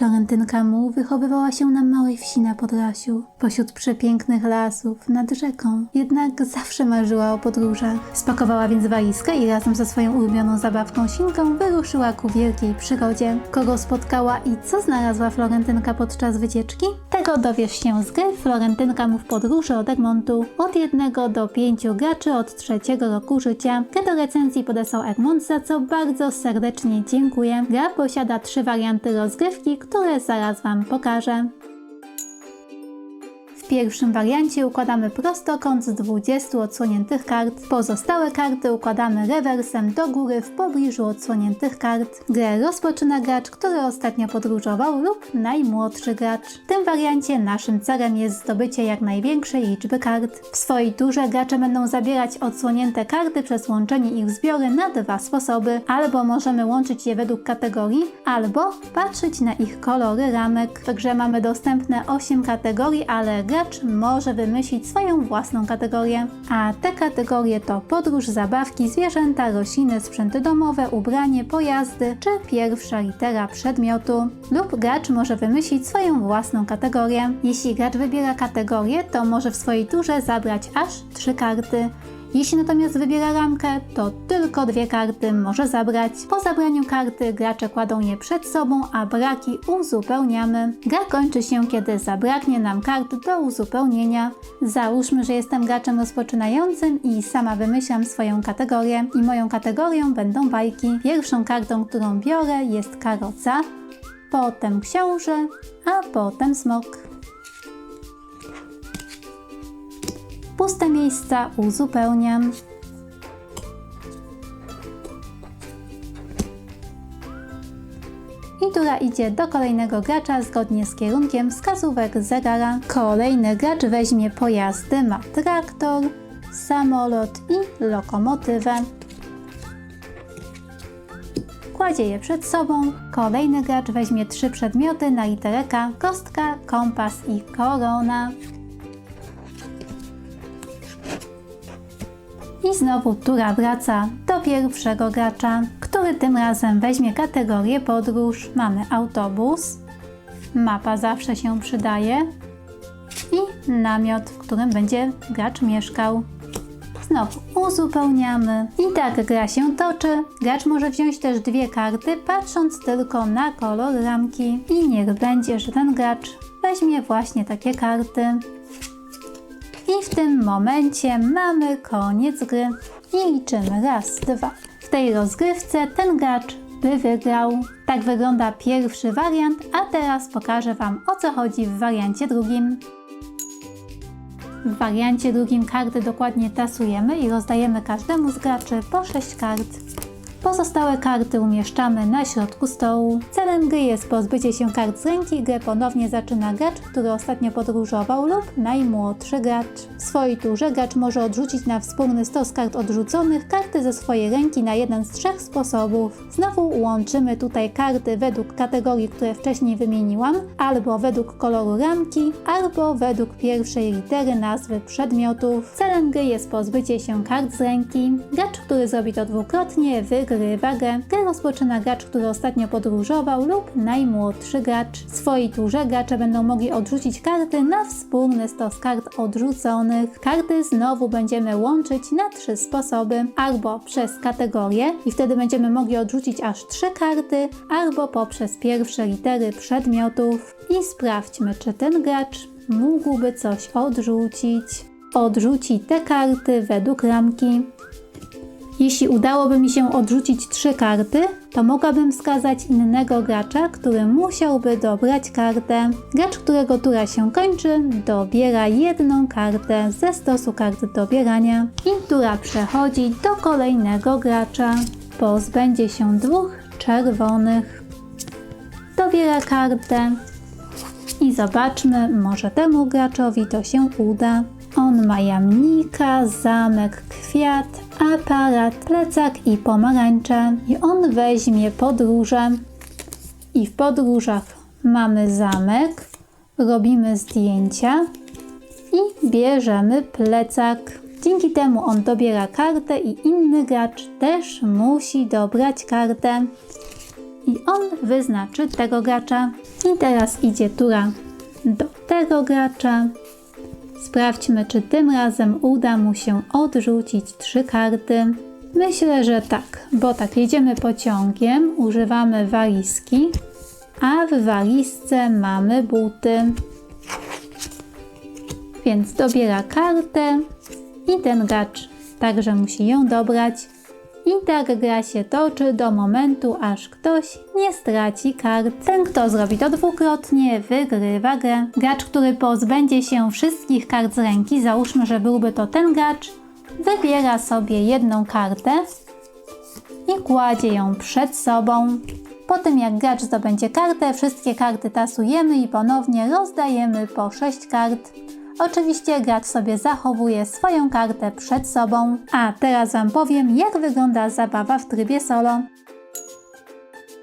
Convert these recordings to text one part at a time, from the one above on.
Florentynka Mu wychowywała się na małej wsi na Podlasiu, pośród przepięknych lasów, nad rzeką. Jednak zawsze marzyła o podróżach. Spakowała więc walizkę i razem ze swoją ulubioną zabawką Sinką wyruszyła ku wielkiej przygodzie. Kogo spotkała i co znalazła Florentynka podczas wycieczki? Tego dowiesz się z gry Florentynka Mu w podróży od Egmontu. Od jednego do pięciu graczy od trzeciego roku życia. Grę do recenzji podesłał Egmont, za co bardzo serdecznie dziękuję. Gra posiada trzy warianty rozgrywki, które zaraz Wam pokażę. Pierwszym wariancie układamy prostokąt z 20 odsłoniętych kart. Pozostałe karty układamy rewersem do góry w pobliżu odsłoniętych kart. Grę rozpoczyna gracz, który ostatnio podróżował lub najmłodszy gracz. W tym wariancie naszym celem jest zdobycie jak największej liczby kart. W swojej turze gracze będą zabierać odsłonięte karty przez łączenie ich zbiory na dwa sposoby. Albo możemy łączyć je według kategorii, albo patrzeć na ich kolory ramek. W grze mamy dostępne 8 kategorii, ale gracz może wymyślić swoją własną kategorię. A te kategorie to podróż, zabawki, zwierzęta, rośliny, sprzęty domowe, ubranie, pojazdy czy pierwsza litera przedmiotu. Lub gracz może wymyślić swoją własną kategorię. Jeśli gracz wybiera kategorię, to może w swojej turze zabrać aż 3 karty. Jeśli natomiast wybiera ramkę, to tylko dwie karty może zabrać. Po zabraniu karty gracze kładą je przed sobą, a braki uzupełniamy. Gra kończy się, kiedy zabraknie nam kart do uzupełnienia. Załóżmy, że jestem graczem rozpoczynającym i sama wymyślam swoją kategorię i moją kategorią będą bajki. Pierwszą kartą, którą biorę jest karoca, potem książę, a potem smok. Puste miejsca uzupełniam. I tura idzie do kolejnego gracza zgodnie z kierunkiem wskazówek zegara. Kolejny gracz weźmie pojazdy, ma traktor, samolot i lokomotywę. Kładzie je przed sobą. Kolejny gracz weźmie trzy przedmioty na literę K, kostka, kompas i korona. I znowu tura wraca do pierwszego gracza, który tym razem weźmie kategorię podróż. Mamy autobus, mapa zawsze się przydaje i namiot, w którym będzie gracz mieszkał. Znowu uzupełniamy i tak gra się toczy. Gracz może wziąć też dwie karty, patrząc tylko na kolor ramki. I niech będzie, że ten gracz weźmie właśnie takie karty. I w tym momencie mamy koniec gry. I liczymy raz, dwa. W tej rozgrywce ten gracz by wygrał. Tak wygląda pierwszy wariant, a teraz pokażę Wam o co chodzi w wariancie drugim. W wariancie drugim karty dokładnie tasujemy i rozdajemy każdemu z graczy po 6 kart. Pozostałe karty umieszczamy na środku stołu. Celem gry jest pozbycie się kart z ręki. Grę ponownie zaczyna gracz, który ostatnio podróżował lub najmłodszy gracz. W swojej turze gracz może odrzucić na wspólny stos kart odrzuconych karty ze swojej ręki na jeden z trzech sposobów. Znowu łączymy tutaj karty według kategorii, które wcześniej wymieniłam, albo według koloru ramki, albo według pierwszej litery nazwy przedmiotów. Celem gry jest pozbycie się kart z ręki. Gracz, który zrobi to dwukrotnie, wygrywa grę. Grę rozpoczyna gracz, który ostatnio podróżował lub najmłodszy gracz. W swojej turze gracze będą mogli odrzucić karty na wspólny stos kart odrzuconych. Karty znowu będziemy łączyć na trzy sposoby. Albo przez kategorię i wtedy będziemy mogli odrzucić aż trzy karty, albo poprzez pierwsze litery przedmiotów. I sprawdźmy, czy ten gracz mógłby coś odrzucić. Odrzuci te karty według ramki. Jeśli udałoby mi się odrzucić trzy karty, to mogłabym wskazać innego gracza, który musiałby dobrać kartę. Gracz, którego tura się kończy, dobiera jedną kartę ze stosu kart dobierania i tura przechodzi do kolejnego gracza. Pozbędzie się dwóch czerwonych. Dobiera kartę i zobaczmy, może temu graczowi to się uda. On ma jamnika, zamek, kwiat, aparat, plecak i pomarańcze. I on weźmie podróże. I w podróżach mamy zamek, robimy zdjęcia i bierzemy plecak. Dzięki temu on dobiera kartę i inny gracz też musi dobrać kartę. i on wyznaczy tego gracza. I teraz idzie tura do tego gracza. Sprawdźmy, czy tym razem uda mu się odrzucić trzy karty. Myślę, że tak, bo tak jedziemy pociągiem, używamy walizki, a w walizce mamy buty. Więc dobiera kartę i ten gracz także musi ją dobrać. I tak gra się toczy do momentu, aż ktoś nie straci kart. Ten, kto zrobi to dwukrotnie, wygrywa grę. Gracz, który pozbędzie się wszystkich kart z ręki, załóżmy, że byłby to ten gracz, wybiera sobie jedną kartę i kładzie ją przed sobą. Po tym jak gracz zdobędzie kartę, wszystkie karty tasujemy i ponownie rozdajemy po 6 kart. Oczywiście gracz sobie zachowuje swoją kartę przed sobą. A teraz Wam powiem, jak wygląda zabawa w trybie solo.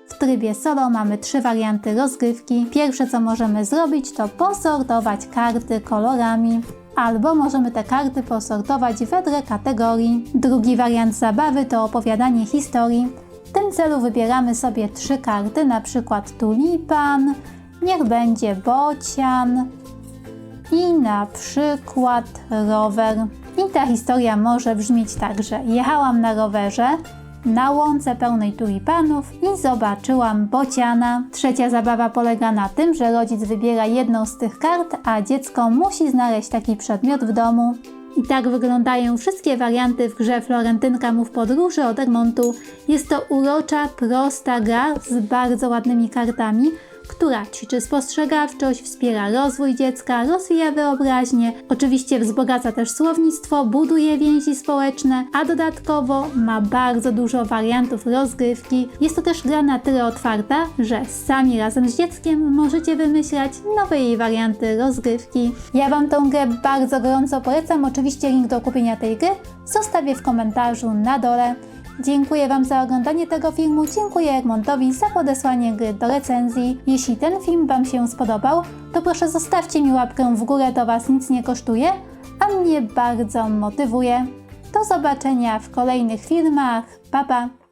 W trybie solo mamy trzy warianty rozgrywki. Pierwsze co możemy zrobić to posortować karty kolorami. Albo możemy te karty posortować wedle kategorii. Drugi wariant zabawy to opowiadanie historii. W tym celu wybieramy sobie trzy karty, na przykład tulipan, niech będzie bocian, i na przykład rower. I ta historia może brzmieć tak, że jechałam na rowerze na łące pełnej tulipanów i zobaczyłam bociana. Trzecia zabawa polega na tym, że rodzic wybiera jedną z tych kart, a dziecko musi znaleźć taki przedmiot w domu. I tak wyglądają wszystkie warianty w grze Florentynka Mów Podróży od Egmontu. Jest to urocza, prosta gra z bardzo ładnymi kartami, która ćwiczy spostrzegawczość, wspiera rozwój dziecka, rozwija wyobraźnię, oczywiście wzbogaca też słownictwo, buduje więzi społeczne, a dodatkowo ma bardzo dużo wariantów rozgrywki. Jest to też gra na tyle otwarta, że sami razem z dzieckiem możecie wymyślać nowe jej warianty rozgrywki. Ja Wam tą grę bardzo gorąco polecam, oczywiście link do kupienia tej gry zostawię w komentarzu na dole. Dziękuję Wam za oglądanie tego filmu, dziękuję Egmontowi za podesłanie gry do recenzji. Jeśli ten film Wam się spodobał, to proszę zostawcie mi łapkę w górę, to Was nic nie kosztuje, a mnie bardzo motywuje. Do zobaczenia w kolejnych filmach. Pa pa!